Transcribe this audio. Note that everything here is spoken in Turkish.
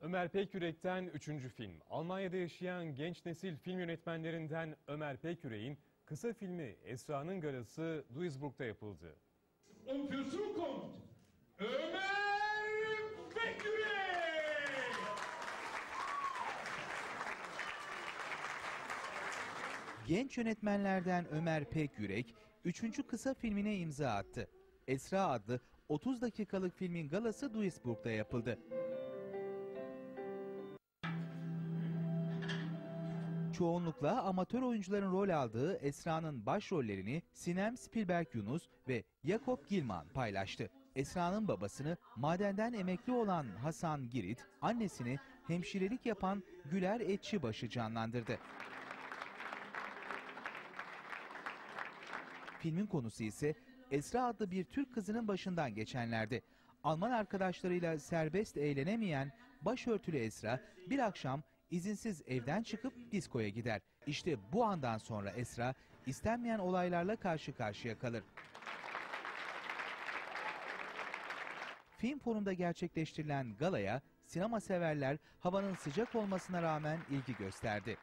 Ömer Pekyürek'ten üçüncü film. Almanya'da yaşayan genç nesil film yönetmenlerinden Ömer Pekyürek'in kısa filmi Esra'nın Garası Duisburg'da yapıldı. Und für Zukunft Ömer Bekürek! Genç yönetmenlerden Ömer Pekyürek, üçüncü kısa filmine imza attı. Esra adlı 30 dakikalık filmin galası Duisburg'da yapıldı. Çoğunlukla amatör oyuncuların rol aldığı Esra'nın başrollerini Sinem Spielberg Yunus ve Jakob Gilman paylaştı. Esra'nın babasını madenden emekli olan Hasan Girit, annesini hemşirelik yapan Güler Etçibaşı canlandırdı. Filmin konusu ise Esra adlı bir Türk kızının başından geçenlerdi. Alman arkadaşlarıyla serbest eğlenemeyen başörtülü Esra bir akşam izinsiz evden çıkıp diskoya gider. İşte bu andan sonra Esra istenmeyen olaylarla karşı karşıya kalır. Film Forum'da gerçekleştirilen galaya sinema severler havanın sıcak olmasına rağmen ilgi gösterdi.